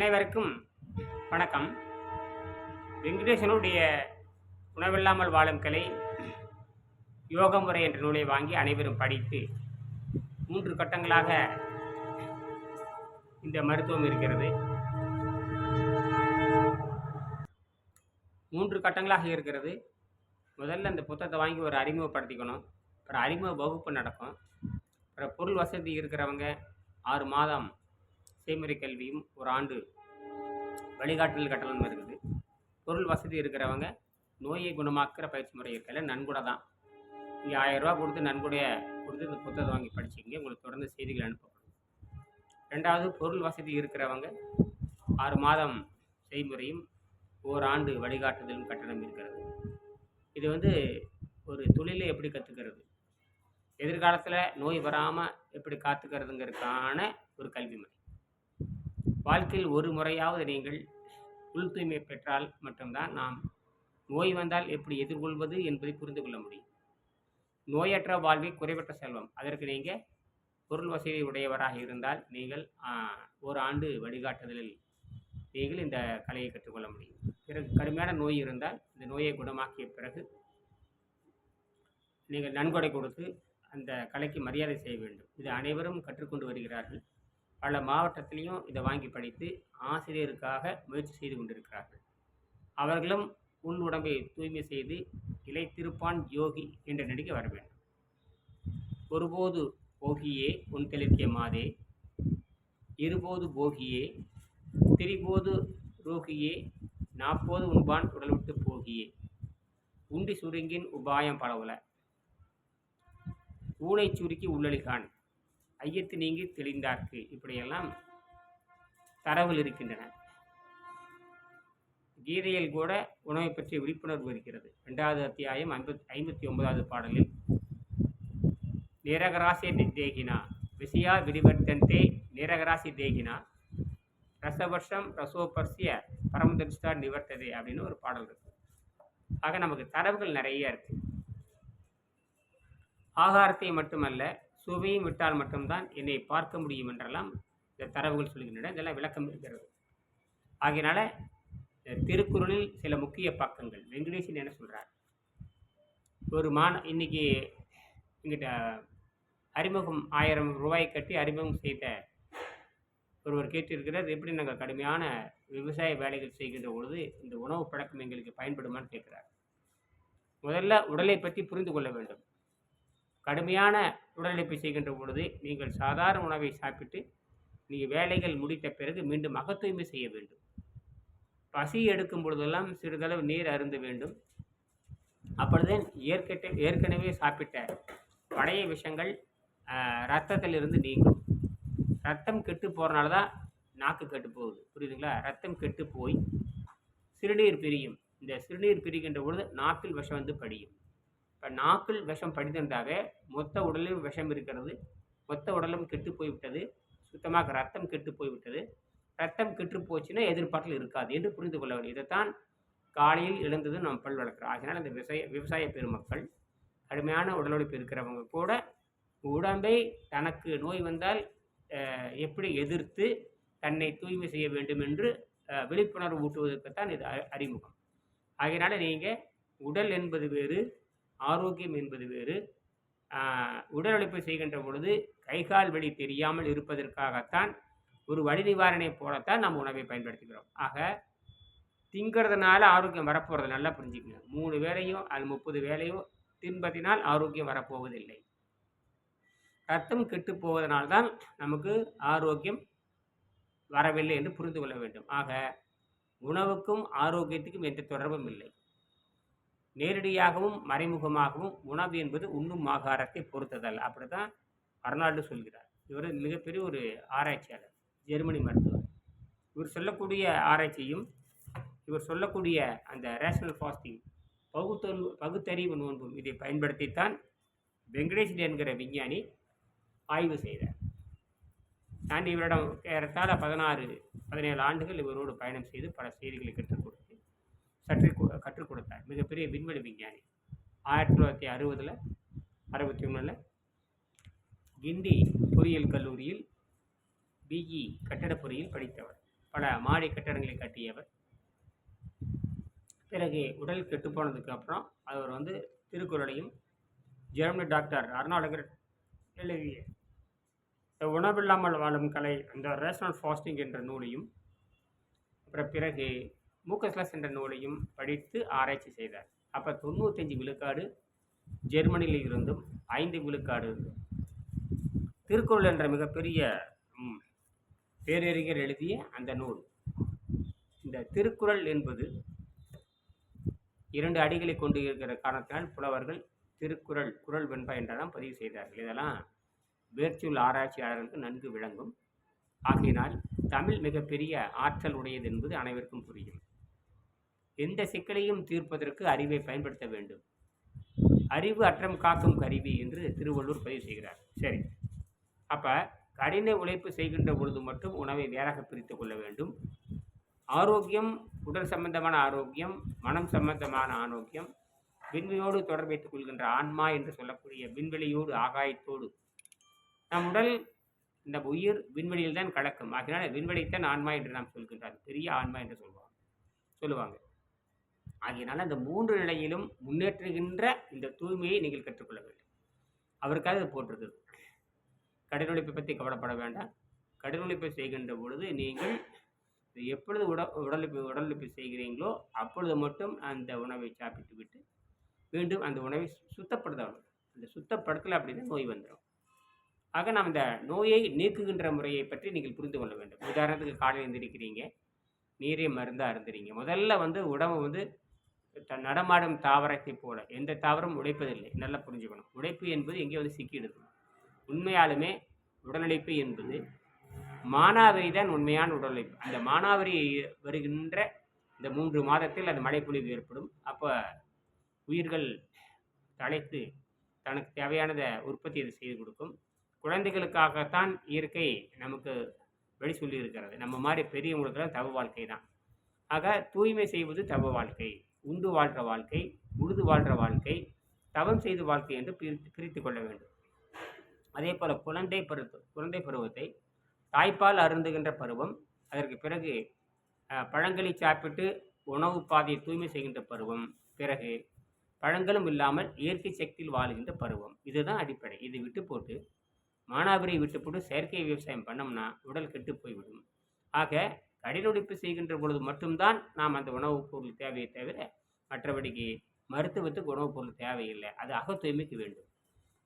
அனைவருக்கும் வணக்கம். வெங்கடேசனுடைய உணவில்லாமல் வாழும் கலை யோக முறை என்ற நூலை வாங்கி அனைவரும் படித்து மூன்று கட்டங்களாக இந்த மருத்துவம் இருக்கிறது. மூன்று கட்டங்களாக இருக்கிறது. முதல்ல அந்த புத்தகத்தை வாங்கி ஒரு அறிமுகப்படுத்திக்கணும். அப்புறம் அறிமுக வகுப்பு நடக்கும். அப்புறம் பொருள் வசதி இருக்கிறவங்க ஆறு மாதம் செய்முறை கல்வியும் ஒரு ஆண்டு வழிகாட்டல் கட்டணம் இருக்குது. பொருள் வசதி இருக்கிறவங்க நோயை குணமாக்குற பயிற்சி முறை இருக்கல நன்கொடை தான். நீங்கள் ஆயிரரூபா கொடுத்து நன்கொடையை கொடுத்து இந்த புத்தகத்தை வாங்கி படிச்சிங்க உங்களுக்கு தொடர்ந்து செய்திகள் அனுப்பப்படும். ரெண்டாவது பொருள் வசதி இருக்கிறவங்க ஆறு மாதம் செய்முறையும் ஓராண்டு வழிகாட்டுதலும் கட்டணம் இருக்கிறது. இது வந்து ஒரு தொழிலை எப்படி கற்றுக்கிறது எதிர்காலத்தில் நோய் வராமல் எப்படி காத்துக்கிறதுங்கிறதுக்கான ஒரு கல்வி முறை. வாழ்க்கையில் ஒரு முறையாவது நீங்கள் உள் தூய்மை பெற்றால் மட்டும்தான் நாம் நோய் வந்தால் எப்படி எதிர்கொள்வது என்பதை புரிந்து கொள்ள முடியும். நோயற்ற வாழ்வே குறைவற்ற செல்வம். அதற்கு நீங்கள் பொருள் வசதி உடையவராக இருந்தால் நீங்கள் ஒரு ஆண்டு வழிகாட்டுதலில் நீங்கள் இந்த கலையை கற்றுக்கொள்ள முடியும். பிறகு கடுமையான நோய் இருந்தால் இந்த நோயை குணமாக்கிய பிறகு நீங்கள் நன்கொடை கொடுத்து அந்த கலைக்கு மரியாதை செய்ய வேண்டும். இது அனைவரும் கற்றுக்கொண்டு வருகிறார்கள். பல மாவட்டத்திலையும் இதை வாங்கி படித்து ஆசிரியருக்காக முயற்சி செய்து கொண்டிருக்கிறார்கள். அவர்களும் உள் உடம்பை தூய்மை செய்து இலைத்திருப்பான் யோகி என்ற நடிக்க வர வேண்டும். ஒருபோது போகியே உன் தெளிர்க்கிய மாதே. இருபோது போகியே திரிபோது ரோகியே. நாற்போது உண்பான் உடல் விட்டு போகியே. உண்டி சுருங்கின் உபாயம் பலவுல ஊனை சுருக்கி உள்ளளிகான். ஐயத்து நீங்கி தெளிந்தார்க்கு. இப்படியெல்லாம் தரவுகள் இருக்கின்றன. கீதையில் கூட உணவை பற்றிய விழிப்புணர்வு இருக்கிறது. ரெண்டாவது அத்தியாயம் ஐம்பத் ஐம்பத்தி ஒன்பதாவது பாடலில் நிரகராசி தேகினா விசியா விடிவர்த்தந்தே நிரகராசி தேகினா ரசவர்ஷம் ரசோபர்சிய பரமதரிஷ்டா நிவர்த்ததே அப்படின்னு ஒரு பாடல் இருக்கு. ஆக நமக்கு தரவுகள் நிறைய இருக்கு. ஆகாரத்தை மட்டுமல்ல சுவையும் விட்டால் மட்டும்தான் என்னை பார்க்க முடியும் என்றெல்லாம் இந்த தரவுகள் சொல்கின்றன. இதெல்லாம் விளக்கம் இருக்கிறது. ஆகையினால திருக்குறளில் சில முக்கிய பக்கங்கள். வெங்கடேசன் என்ன சொல்கிறார் ஒரு மாண இன்னைக்கு எங்கிட்ட அறிமுகம் ஆயிரம் ரூபாய் கட்டி அறிமுகம் செய்த ஒருவர் கேட்டிருக்கிறார் எப்படி நாங்கள் கடுமையான விவசாய வேலைகள் செய்கின்ற பொழுது இந்த உணவு பழக்கம் எங்களுக்கு பயன்படுமான்னு கேட்குறார். முதல்ல உடலை பற்றி புரிந்து கொள்ள வேண்டும். கடுமையான உடலழைப்பு செய்கின்ற பொழுது நீங்கள் சாதாரண உணவை சாப்பிட்டு நீங்கள் வேலைகள் முடித்த பிறகு மீண்டும் அகத்தூய்மை செய்ய வேண்டும். பசி எடுக்கும் பொழுதெல்லாம் சிறிதளவு நீர் அருந்த வேண்டும். அப்பொழுதுதான் ஏற்கட்ட ஏற்கனவே சாப்பிட்ட பழைய விஷங்கள் ரத்தத்திலிருந்து நீங்கும். ரத்தம் கெட்டு போகிறனால தான் நாக்கு கெட்டு போகுது. புரியுதுங்களா? ரத்தம் கெட்டு போய் சிறுநீர் பிரியும். இந்த சிறுநீர் பிரிக்கின்ற பொழுது நாக்கில் விஷம் வந்து படியும். இப்போ நாக்கில் விஷம் படித்திருந்தாவே மொத்த உடலிலும் விஷம் இருக்கிறது. மொத்த உடலும் கெட்டு போய்விட்டது. சுத்தமாக ரத்தம் கெட்டு போய்விட்டது. ரத்தம் கெட்டு போச்சுன்னா எதிர்பார்ப்பில் இருக்காது என்று புரிந்து கொள்ள வேண்டும். இதைத்தான் காலையில் எழுந்தது நாம் பல் வளர்க்குறோம். அதனால் இந்த விவசாய விவசாய பெருமக்கள் கடுமையான உடல் உழைப்பு இருக்கிறவங்க கூட உடம்பை தனக்கு நோய் வந்தால் எப்படி எதிர்த்து தன்னை தூய்மை செய்ய வேண்டும் என்று விழிப்புணர்வு ஊட்டுவதற்குத்தான் இது அறிமுகம். ஆகையினால நீங்கள் உடல் என்பது வேறு ஆரோக்கியம் என்பது வேறு. உடல் உழைப்பு செய்கின்ற பொழுது கைகால் வழி தெரியாமல் இருப்பதற்காகத்தான் ஒரு வழி நிவாரணை போலத்தான் நம்ம உணவை பயன்படுத்துகிறோம். ஆக திங்கிறதுனால ஆரோக்கியம் வரப்போகிறது நல்லா புரிஞ்சுக்கங்க. மூணு வேலையும் அது முப்பது வேலையும் தின்பத்தினால் ஆரோக்கியம் வரப்போவதில்லை. ரத்தம் கெட்டு போவதனால்தான் நமக்கு ஆரோக்கியம் வரவில்லை என்று புரிந்து கொள்ள வேண்டும். ஆக உணவுக்கும் ஆரோக்கியத்துக்கும் எந்த தொடர்பும் இல்லை. நேரடியாகவும் மறைமுகமாகவும் உணவு என்பது உண்ணும் ஆகாரத்தை பொறுத்ததல்ல அப்படி தான் அர்னால்டு சொல்கிறார். இவர் மிகப்பெரிய ஒரு ஆராய்ச்சியாளர் ஜெர்மனி மருத்துவர். இவர் சொல்லக்கூடிய ஆராய்ச்சியும் இவர் சொல்லக்கூடிய அந்த ரேஷனல் ஃபாஸ்டிங் பகுத்தறிவு பகுத்தறிவு நோன்பும் இதை பயன்படுத்தித்தான் வெங்கடேஷன் என்கிற விஞ்ஞானி ஆய்வு செய்தார். நான் இவரிடம் ஏறத்தாழ பதினாறு பதினேழு ஆண்டுகள் இவரோடு பயணம் செய்து பல செய்திகளை கற்றுக் கற்றுக் கொடுத்தார். மிகப்பெரிய விண்வெளி விஞ்ஞானி. ஆயிரத்தி தொள்ளாயிரத்தி அறுபதில் அறுபத்தி ஒன்றில் கிண்டி பொறியியல் கல்லூரியில் பிஇ கட்டடப் பொறியியல் படித்தவர். பல மாடி கட்டடங்களை கட்டியவர். பிறகு உடல் கெட்டுப்போனதுக்கு அப்புறம் அவர் வந்து திருக்குறளையும் ஜெர்மனி டாக்டர் அருணாளகர் எழுதிய இந்த உணவில்லாமல் வாழும் கலை அந்த ரேஷனல் ஃபாஸ்டிங் என்ற நூலையும் அப்புறம் பிறகு மூக்கஸ்லஸ் என்ற நூலையும் படித்து ஆராய்ச்சி செய்தார். அப்போ தொண்ணூத்தஞ்சு விழுக்காடு ஜெர்மனியில் இருந்தும் ஐந்து விழுக்காடு திருக்குறள் என்ற மிகப்பெரிய பேரறிஞர் எழுதிய அந்த நூல். இந்த திருக்குறள் என்பது இரண்டு அடிகளை கொண்டு இருக்கிற காரணத்தினால் புலவர்கள் திருக்குறள் குரல் வெண்பா என்றெல்லாம் பதிவு செய்தார்கள். இதெல்லாம் வேர்ச்சொல் ஆராய்ச்சியாளர்களுக்கு நன்கு விளங்கும். ஆகையினால் தமிழ் மிகப்பெரிய ஆற்றல் உடையது என்பது அனைவருக்கும் புரியும். எந்த சிக்கலையும் தீர்ப்பதற்கு அறிவை பயன்படுத்த வேண்டும். அறிவு அற்றம் காக்கும் கருவி என்று திருவள்ளுவர் பதிவு செய்கிறார். சரி. அப்போ கடின உழைப்பு செய்கின்ற பொழுது மட்டும் உணவை வேறாக பிரித்து கொள்ள வேண்டும். ஆரோக்கியம் உடல் சம்பந்தமான ஆரோக்கியம் மனம் சம்பந்தமான ஆரோக்கியம் விண்வெளியோடு தொடர்பு வைத்துக் கொள்கின்ற ஆன்மா என்று சொல்லக்கூடிய விண்வெளியோடு ஆகாயத்தோடு. நம் உடல் இந்த உயிர் விண்வெளியில் தான் கலக்கும். ஆகினால் விண்வெளித்தான் ஆன்மா என்று நாம் சொல்கின்றார். பெரிய ஆன்மா என்று சொல்லுவாங்க. சொல்லுவாங்க. ஆகையினால அந்த மூன்று நிலையிலும் முன்னேற்றுகின்ற இந்த தூய்மையை நீங்கள் கற்றுக்கொள்ள வேண்டும். அவருக்காக இது போட்டிருக்குது. கடின உழைப்பை பற்றி கவலைப்பட வேண்டாம். கடன் உழைப்பை செய்கின்ற பொழுது நீங்கள் எப்பொழுது உட உடலுப்பு உடலுப்பு செய்கிறீங்களோ அப்பொழுது மட்டும் அந்த உணவை சாப்பிட்டு விட்டு மீண்டும் அந்த உணவை சுத்தப்படுத்த வேண்டும் அந்த சுத்தப்படுத்தலை அப்படின்னா நோய் வந்துடும் ஆக நாம் இந்த நோயை நீக்குகின்ற முறையை பற்றி நீங்கள் புரிந்து கொள்ள வேண்டும். உதாரணத்துக்கு காலையில் எழுந்திருக்கிறீங்க நீரே மருந்தாக இருந்துறீங்க முதல்ல வந்து உடம்பு வந்து நடமாடும் தாவரத்தை போல எந்த தாவரம் உடைப்பதில்லை. நல்லா புரிஞ்சுக்கணும். உடைப்பு என்பது எங்கே வந்து சிக்கிடுது உண்மையாலுமே உடலுழைப்பு என்பது மானாவரி தான் உண்மையான உடலுழைப்பு அந்த மானாவரி வருகின்ற இந்த மூன்று மாதத்தில் அது மழைப்பொழிவு ஏற்படும். அப்போ உயிர்கள் தழைத்து தனக்கு தேவையானதை உற்பத்தி இது செய்து கொடுக்கும். குழந்தைகளுக்காகத்தான் இயற்கை நமக்கு வழி சொல்லியிருக்கிறது. நம்ம மாதிரி பெரியவங்களுக்கெல்லாம் தவ வாழ்க்கை தான். ஆக தூய்மை செய்வது தவ வாழ்க்கை. உண்டு வாழ்கிற வாழ்க்கை உழுது வாழ்கிற வாழ்க்கை தவம் செய்து வாழ்க்கை என்று பிரித்து பிரித்து கொள்ள வேண்டும். அதே போல் குழந்தை பருவ குழந்தை பருவத்தை தாய்ப்பால் அருந்துகின்ற பருவம் அதற்கு பிறகு பழங்களை சாப்பிட்டு உணவு பாதையை தூய்மை செய்கின்ற பருவம் பிறகு பழங்களும் இல்லாமல் இயற்கை சக்தியில் வாழுகின்ற பருவம். இதுதான் அடிப்படை. இது விட்டு போட்டு மானாவரியை விட்டு போட்டு செயற்கை விவசாயம் பண்ணோம்னா உடல் கெட்டு போய்விடும். ஆக கடினொடிப்பு செய்கின்ற பொழுது மட்டும்தான் நாம் அந்த உணவுப் பொருள் தேவையை தவிர மற்றபடிக்கு மருத்துவத்துக்கு உணவுப் பொருள் தேவையில்லை. அது அகத்தூய்மைக்கு வேண்டும்.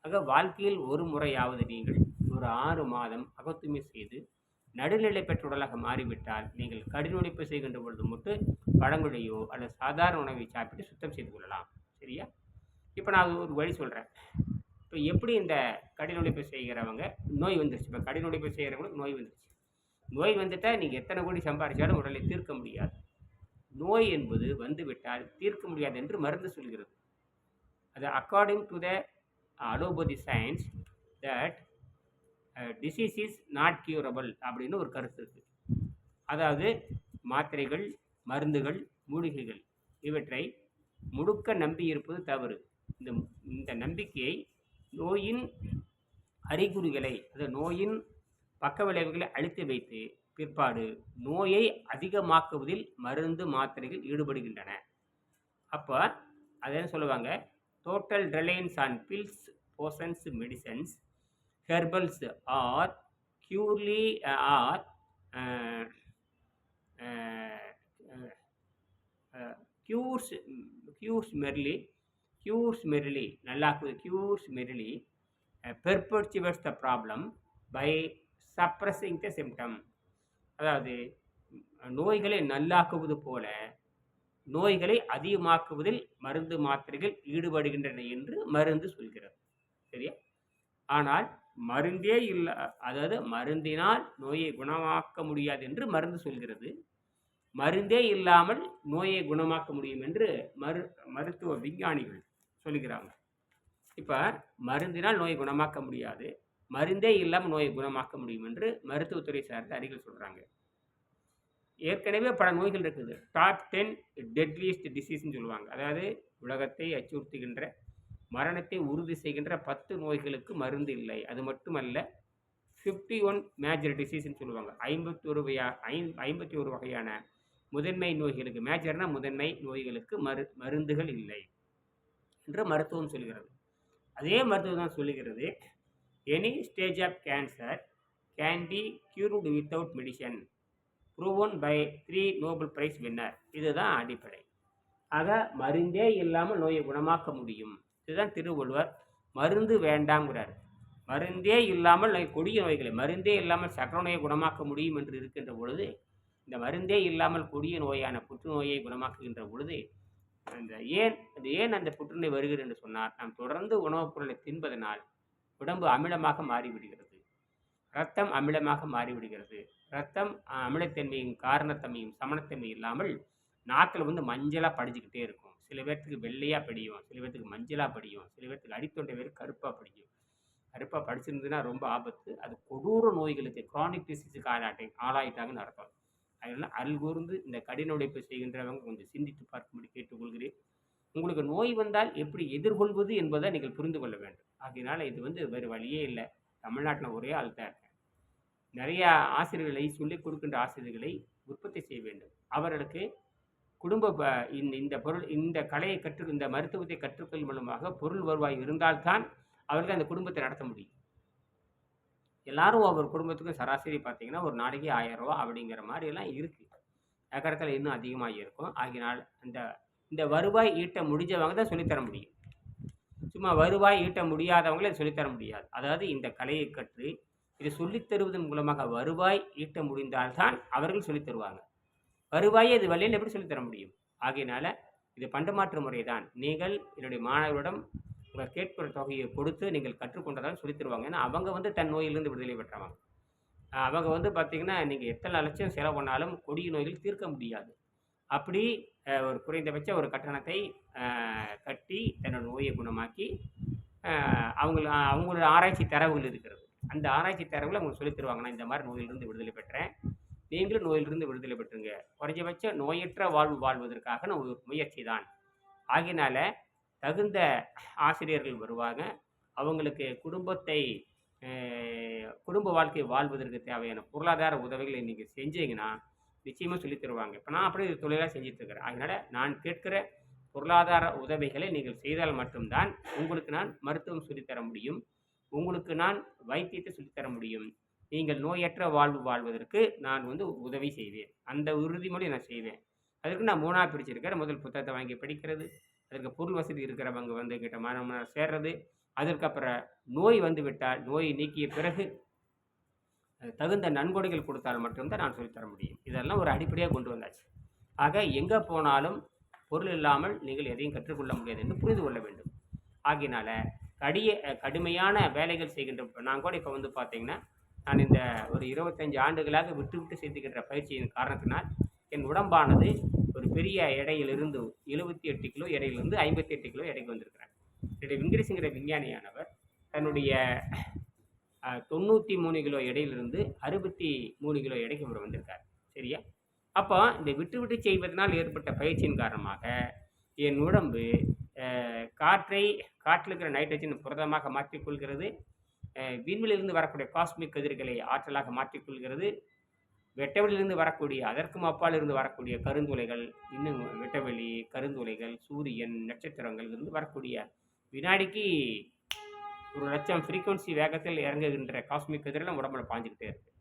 ஆக வாழ்க்கையில் ஒரு முறையாவது நீங்கள் ஒரு ஆறு மாதம் அகத்தூய்மை செய்து நடுநிலை பெற்ற உடலாக மாறிவிட்டால் நீங்கள் கடினொடிப்பு செய்கின்ற பொழுது மட்டும் பழங்குடியோ அல்லது சாதாரண உணவை சாப்பிட்டு சுத்தம் செய்து கொள்ளலாம். சரியா? இப்போ நான் ஒரு வழி சொல்கிறேன் இப்போ எப்படி இந்த கடின உழைப்பு செய்கிறவங்க நோய் வந்துருச்சு. இப்போ கடின உழைப்பு செய்கிறவங்களுக்கு நோய் வந்துருச்சு. நோய் வந்துட்டால் நீங்கள் எத்தனை கோடி சம்பாதிச்சாலும் உடலை தீர்க்க முடியாது. நோய் என்பது வந்துவிட்டால் தீர்க்க முடியாது என்று மருந்து சொல்கிறது. அது according to the allopathy science that disease is not curable அப்படின்னு ஒரு கருத்து இருக்குது அதாவது மாத்திரைகள் மருந்துகள் மூலிகைகள் இவற்றை முழுக்க நம்பியிருப்பது தவறு. இந்த இந்த நம்பிக்கையை நோயின் அறிகுறிகளை அந்த நோயின் பக்க விளைவுகளை அழித்து வைத்து பிற்பாடு நோயை அதிகமாக்குவதில் மருந்து மாத்திரைகள் ஈடுபடுகின்றன. அப்போ அதே என்ன சொல்லுவாங்க? Total reliance on pills potions medicines herbals are curely are cures cures merely cures merely நல்லாக்குது cures merely perpetuates the problem by suppressing the symptom அதாவது நோய்களை நல்லாக்குவது போல நோய்களை அதிகமாக்குவதில் மருந்து மாத்திரைகள் ஈடுபடுகின்றன என்று மருந்து சொல்கிறது. சரியா? ஆனால் மருந்தே இல்லை அதாவது மருந்தினால் நோயை குணமாக்க முடியாது என்று மருந்து சொல்கிறது. மருந்தே இல்லாமல் நோயை குணமாக்க முடியும் என்று மரு மருத்துவ விஞ்ஞானிகள் சொல்கிறாங்க. இப்போ மருந்தினால் நோயை குணமாக்க முடியாது. மருந்தே இல்லாமல் நோயை குணமாக்க முடியும் என்று மருத்துவத்துறை சார்ந்த அறிகள் சொல்கிறாங்க ஏற்கனவே பல நோய்கள் இருக்குது. டாப் டென் டெட்லியஸ்ட் டிசீஸ்ன்னு சொல்லுவாங்க. அதாவது உலகத்தை அச்சுறுத்துகின்ற மரணத்தை உறுதி செய்கின்ற பத்து நோய்களுக்கு மருந்து இல்லை. அது மட்டுமல்ல ஃபிஃப்டி ஒன் மேஜர் டிசீஸ்ன்னு சொல்லுவாங்க. ஐம்பத்தி ஒரு வகையா ஐ ஐம்பத்தி ஒரு வகையான முதன்மை நோய்களுக்கு மேஜர்னா முதன்மை நோய்களுக்கு மரு மருந்துகள் இல்லை என்று மருத்துவம் சொல்கிறது. அதே மருத்துவம் தான் சொல்லுகிறது. Any stage of cancer can be cured without medicine proven by three Nobel prize winner இதுதான் அடிப்படை. ஆக மருந்தே இல்லாமல் நோயை குணமாக்க முடியும். இதுதான் திருவள்ளுவர் மருந்து வேண்டாம்ங்கிறார். மருந்தே இல்லாமல் நோய் கொடிய நோய்களை மருந்தே இல்லாமல் சக்கரை நோயை குணமாக்க முடியும் என்று இருக்கின்ற பொழுது இந்த மருந்தே இல்லாமல் கொடிய நோயான புற்றுநோயை குணமாக்குகின்ற பொழுது அந்த ஏன் அது ஏன் அந்த புற்றுநோய் வருகிறது என்று சொன்னால் நாம் தொடர்ந்து உணவுப் பொருளை தின்பதனால் உடம்பு அமிலமாக மாறிவிடுகிறது. ரத்தம் அமிலமாக மாறிவிடுகிறது. ரத்தம் அமிலத்தன்மையும் காரணத்தன்மையும் சமணத்தன்மை இல்லாமல் நாக்கில் வந்து மஞ்சளாக படிச்சுக்கிட்டே இருக்கும். சில பேர்த்துக்கு வெள்ளையாக படியும் சில பேர்த்துக்கு மஞ்சளாக படியும் சில பேர்த்துக்கு அடித்தொண்டை பேர் கருப்பாக படியும் கருப்பாக படிச்சிருந்ததுன்னா ரொம்ப ஆபத்து. அது கொடூர நோய்களுக்கு chronic டிசீஸுக்கு ஆளாட்டை ஆளாயிட்டாங்கன்னு அர்த்தம். அதனால் அருள் கூர்ந்து இந்த கடின உழைப்பு செய்கின்றவங்க கொஞ்சம் சிந்தித்து பார்க்கும்படி கேட்டுக்கொள்கிறேன். உங்களுக்கு நோய் வந்தால் எப்படி எதிர்கொள்வது என்பதை நீங்கள் புரிந்து கொள்ள வேண்டும். அதனால் இது வந்து வேறு வழியே இல்லை. தமிழ்நாட்டில் ஒரே ஆள் தான் இருக்கேன் நிறைய ஆசிரியர்களை சொல்லிக் கொடுக்கின்ற ஆசிரியர்களை உற்பத்தி செய்ய வேண்டும். அவர்களுக்கு குடும்ப இந்த இந்த பொருள் இந்த கலையை கற்று இந்த மருத்துவத்தை கற்றுக்கொள் மூலமாக பொருள் வருவாய் இருந்தால்தான் அவர்கள் அந்த குடும்பத்தை நடத்த முடியும். எல்லாரும் ஒவ்வொரு குடும்பத்துக்கும் சராசரி பார்த்தீங்கன்னா ஒரு நாளைக்கு ஆயிரம் ரூபா அப்படிங்கிற மாதிரி எல்லாம் நகரத்தில் இன்னும் அதிகமாக இருக்கும். ஆகினால் அந்த இந்த வருவாய் ஈட்ட முடிஞ்சவங்க தான் சொல்லித்தர முடியும். சும்மா வருவாய் ஈட்ட முடியாதவங்களை சொல்லித்தர முடியாது. அதாவது இந்த கலையை கற்று இதை சொல்லித்தருவதன் மூலமாக வருவாய் ஈட்ட முடிந்தால்தான் அவர்கள் சொல்லித் தருவாங்க. வருவாயை இது வழியில் எப்படி சொல்லித் தர முடியும்? ஆகையினால இது பண்டமாற்று முறை தான் நீங்கள் என்னுடைய மாணவர்களிடம் உங்கள் கேட்கிற தொகையை கொடுத்து நீங்கள் கற்றுக்கொண்டதால் சொல்லித் தருவாங்க. ஏன்னா அவங்க வந்து தன் நோயிலிருந்து விடுதலை பெற்றவங்க. அவங்க வந்து பார்த்திங்கன்னா நீங்கள் எத்தனை லட்சம் செலவு பண்ணாலும் கொடிய நோய்கள் தீர்க்க முடியாது. அப்படி ஒரு குறைந்தபட்ச ஒரு கட்டணத்தை ஆஹ் தன்னோட நோயை குணமாக்கி அவங்கள அவங்களோட ஆராய்ச்சி தரவுகள் இருக்கிறது. அந்த ஆராய்ச்சி தரவுகளை அவங்க சொல்லித் தருவாங்க நான் இந்த மாதிரி நோயிலிருந்து விடுதலை பெற்றேன். நீங்களும் நோயிலிருந்து விடுதலை பெற்றுங்க. குறைஞ்சபட்ச நோயற்ற வாழ்வு வாழ்வதற்காக நான் ஒரு முயற்சி தான் ஆகினால தகுந்த ஆசிரியர்கள் வருவாங்க. அவங்களுக்கு குடும்பத்தை குடும்ப வாழ்க்கை வாழ்வதற்கு தேவையான பொருளாதார உதவிகளை நீங்கள் செஞ்சீங்கன்னா நிச்சயமாக சொல்லித் தருவாங்க. இப்போ நான் அப்படியே தொழிலாக செஞ்சுட்டு இருக்கிறேன். அதனால் நான் கேட்கிற பொருளாதார உதவிகளை நீங்கள் செய்தால் மட்டும்தான் உங்களுக்கு நான் மருத்துவம் சொல்லித்தர முடியும். உங்களுக்கு நான் வைத்தியத்தை சொல்லித்தர முடியும். நீங்கள் நோயற்ற வாழ்வு வாழ்வதற்கு நான் வந்து உதவி செய்வேன். அந்த உறுதிமொழி நான் செய்வேன். அதுக்கு நான் மூணாக பிரிச்சிருக்கிறேன் முதல் புத்தகத்தை வாங்கி படிக்கிறது. அதற்கு பொருள் வசதி இருக்கிறவங்க வந்து கிட்ட மாணவனாக சேர்றது. அதற்கப்புறம் நோய் வந்து விட்டால் நோயை நீக்கிய பிறகு தகுந்த நன்கொடைகள் கொடுத்தால் மட்டும்தான் நான் சொல்லித்தர முடியும். இதெல்லாம் ஒரு அடிப்படையாக கொண்டு வந்தாச்சு. ஆக எங்கே போனாலும் பொருள் இல்லாமல் நீங்கள் எதையும் கற்றுக்கொள்ள முடியாது என்று புரிந்து கொள்ள வேண்டும். ஆகினால கடிய கடுமையான வேலைகள் செய்கின்ற நான் கூட இப்போ வந்து பார்த்தீங்கன்னா நான் இந்த ஒரு இருபத்தஞ்சு ஆண்டுகளாக விட்டு விட்டு செய்துகின்ற பயிற்சியின் காரணத்தினால் என் உடம்பானது ஒரு பெரிய எடையிலிருந்து எழுபத்தி எட்டு கிலோ எடையிலிருந்து ஐம்பத்தி எட்டு கிலோ எடைக்கு வந்திருக்கிறேன் என்னுடைய விங்கிரிசுங்கிற விஞ்ஞானியானவர் தன்னுடைய தொண்ணூற்றி மூணு கிலோ எடையிலிருந்து அறுபத்தி மூணு கிலோ எடைக்கு இவர் வந்திருக்கார். சரியா? அப்போ இந்த விட்டு விட்டு செய்வதனால் ஏற்பட்ட பயிற்சியின் காரணமாக என் உடம்பு காற்றை காற்றில் இருக்கிற நைட்ரஜன் புரதமாக மாற்றிக்கொள்கிறது. விண்வெளியிலிருந்து வரக்கூடிய காஸ்மிக் கதிர்களை ஆற்றலாக மாற்றிக்கொள்கிறது. வெட்டவெளியிலிருந்து வரக்கூடிய அதற்கும் அப்பால் இருந்து வரக்கூடிய கருந்துளைகள் இன்னும் வெட்டவெளி கருந்துளைகள் சூரியன் நட்சத்திரங்கள் இருந்து வரக்கூடிய வினாடிக்கு ஒரு லட்சம் ஃப்ரீக்குவன்சி வேகத்தில் இறங்குகின்ற காஸ்மிக் கதிரெல்லாம் உடம்புல பாஞ்சுக்கிட்டே இருக்குது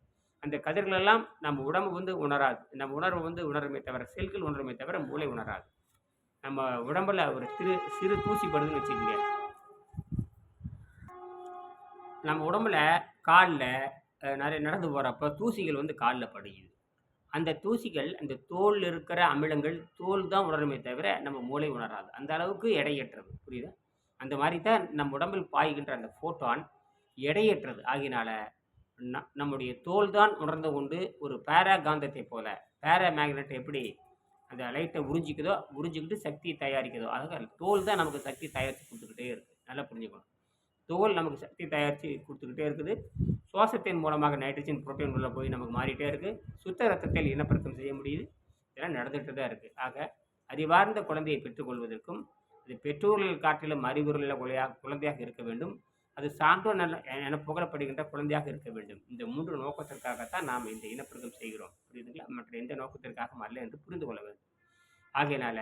அந்த கதிர்களெல்லாம் நம்ம உடம்பு வந்து உணராது. நம்ம உணர்வு வந்து உணருமே தவிர செல்கள் உணருமே தவிர மூளை உணராது. நம்ம உடம்புல ஒரு சிறு சிறு தூசி படுதுன்னு வச்சுக்கோங்க. நம்ம உடம்புல காலில் நிறைய நடந்து போகிறப்ப தூசிகள் வந்து காலில் படுகிறது. அந்த தூசிகள் அந்த தோல் இருக்கிற அமிலங்கள் தோல் தான் உணருமே தவிர நம்ம மூளை உணராது. அந்த அளவுக்கு எடையற்றது. புரியுதா? அந்த மாதிரி தான் நம்ம உடம்பில் பாய்கின்ற அந்த ஃபோட்டான் எடையற்றது. ஆகினால நம்முடைய தோல் தான் உணர்ந்து கொண்டு ஒரு பேரா காந்தத்தை போல பேரா மேக்னெட் எப்படி அந்த லைட்டை உறிஞ்சிக்குதோ உறிஞ்சிக்கிட்டு சக்தியை தயாரிக்குதோ ஆக தோல் தான் நமக்கு சக்தி தயாரித்து கொடுத்துக்கிட்டே இருக்குது நல்லா புரிஞ்சுக்கணும். தோல் நமக்கு சக்தி தயாரித்து கொடுத்துக்கிட்டே இருக்குது. சுவாசத்தின் மூலமாக நைட்ரஜன் புரோட்டீன் உள்ள போய் நமக்கு மாறிட்டே இருக்குது சுத்த ரத்தத்தில் இனப்பெருக்கம் செய்ய முடியுது. இதெல்லாம் நடந்துகிட்டு தான் இருக்குது ஆக அறிவார்ந்த குழந்தையை பெற்றுக்கொள்வதற்கும் அது பெற்றோர்கள் காட்டிலும் அறிவுள்ள குழையாக குழந்தையாக இருக்க வேண்டும். அது சான்றோர் நல்ல என புகழப்படுகின்ற குழந்தையாக இருக்க வேண்டும். இந்த மூன்று நோக்கத்திற்காகத்தான் நாம் இந்த இனப்பெருக்கம் செய்கிறோம். புரியுதுங்களா? மற்ற எந்த நோக்கத்திற்காகவும் அல்ல என்று புரிந்து கொள்ள வேண்டும். ஆகையினால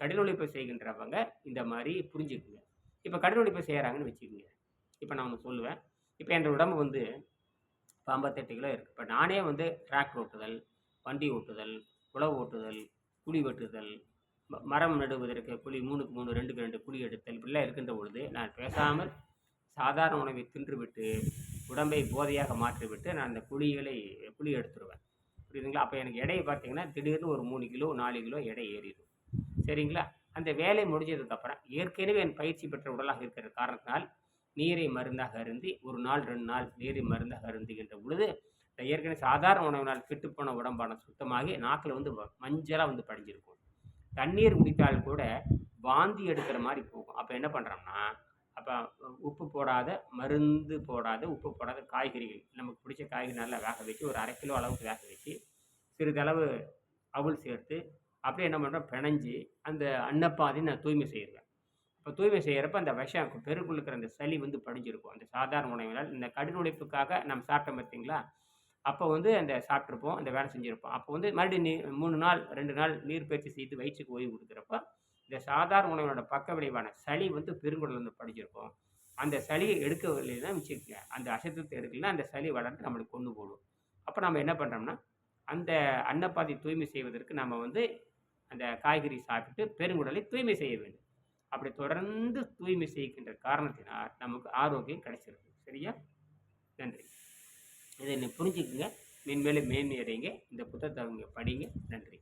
கடின உழைப்பு செய்கின்றவங்க இந்த மாதிரி புரிஞ்சுக்குங்க. இப்போ கடின உழைப்பு செய்கிறாங்கன்னு வச்சுக்கோங்க. இப்போ நான் சொல்லுவேன். இப்போ என் உடம்பு வந்து இப்போ ஐம்பத்தெட்டு கிலோ இருக்குது இப்போ நானே வந்து டிராக்டர் ஓட்டுதல் வண்டி ஓட்டுதல் உழவு ஓட்டுதல் குழி வெட்டுதல் ம- மரம் நடுவதற்கு குழி மூணுக்கு மூணு ரெண்டுக்கு ரெண்டு குழி எடுத்தல் இப்படிலாம் இருக்கின்ற பொழுது நான் பேசாமல் சாதாரண உணவை தின்றுவிட்டு உடம்பை போதையாக மாற்றிவிட்டு நான் அந்த குழிகளை குழி எடுத்துருவேன். புரியுதுங்களா? அப்போ எனக்கு எடையை பார்த்தீங்கன்னா திடீர்னு ஒரு மூணு கிலோ நாலு கிலோ எடை ஏறிடும். சரிங்களா? அந்த வேலை முடிஞ்சதுக்கப்புறம் ஏற்கனவே என் பயிற்சி பெற்ற உடலாக இருக்கிற காரணத்தினால் நீரை மருந்தாக அருந்தி ஒரு நாள் ரெண்டு நாள் நீரை மருந்தாக அருந்துகின்ற பொழுது இந்த ஏற்கனவே சாதாரண உணவினால் கெட்டுப்போன உடம்பான சுத்தமாகி நாக்கில் வந்து மஞ்சளாக வந்து படிஞ்சிருக்கும். தண்ணீர் குடித்தால் கூட வாந்தி எடுக்கிற மாதிரி போகும். அப்போ என்ன பண்ணுறோம்னா அப்போ உப்பு போடாத மருந்து போடாத உப்பு போடாத காய்கறிகள். நமக்கு பிடிச்ச காய்கறி நல்லா வேக வச்சு ஒரு அரை கிலோ அளவுக்கு வேக வச்சு சிறிதளவு அவுள் சேர்த்து அப்படியே என்ன பண்ணுறோம் பிணைஞ்சு அந்த அன்னப்பாதி நான் தூய்மை செய்கிறேன் இப்போ தூய்மை செய்கிறப்ப அந்த விஷம் பெருக்குள்ள இருக்கிற அந்த சளி வந்து படிஞ்சிருக்கும். அந்த சாதாரண உணவினால் இந்த கடின உழைப்புக்காக நம்ம சாப்பிட்டோம் பார்த்தீங்களா அப்போ வந்து அந்த சாப்பிட்ருப்போம் அந்த வேலை செஞ்சுருப்போம். அப்போ வந்து மறுபடியும் நீ மூணு நாள் ரெண்டு நாள் நீர் பயிற்சி செய்து வயிற்றுக்கு ஓய்வு கொடுக்குறப்ப இந்த சாதாரண உணவினோட பக்க விளைவான சளி வந்து பெருங்குடல் வந்து படிஞ்சிருக்கும். அந்த சளியை எடுக்கவில்லைன்னா வச்சுக்கோங்க அந்த அசத்தத்தை எடுக்கலைன்னா அந்த சளி வளர்ந்து நம்மளுக்கு கொண்டு போடும். அப்போ நம்ம என்ன பண்ணுறோம்னா அந்த அன்னப்பாதை தூய்மை செய்வதற்கு நம்ம வந்து அந்த காய்கறி சாப்பிட்டு பெருங்குடலை தூய்மை செய்ய வேண்டும். அப்படி தொடர்ந்து தூய்மை செய்கின்ற காரணத்தினால் நமக்கு ஆரோக்கியம் கிடைச்சிருக்கு சரியா? நன்றி. இதை நீ புரிஞ்சுக்குங்க. மேன்மேலே மேன்மையடைங்க இந்த புத்தகத்தை அவங்க படிங்க. நன்றி.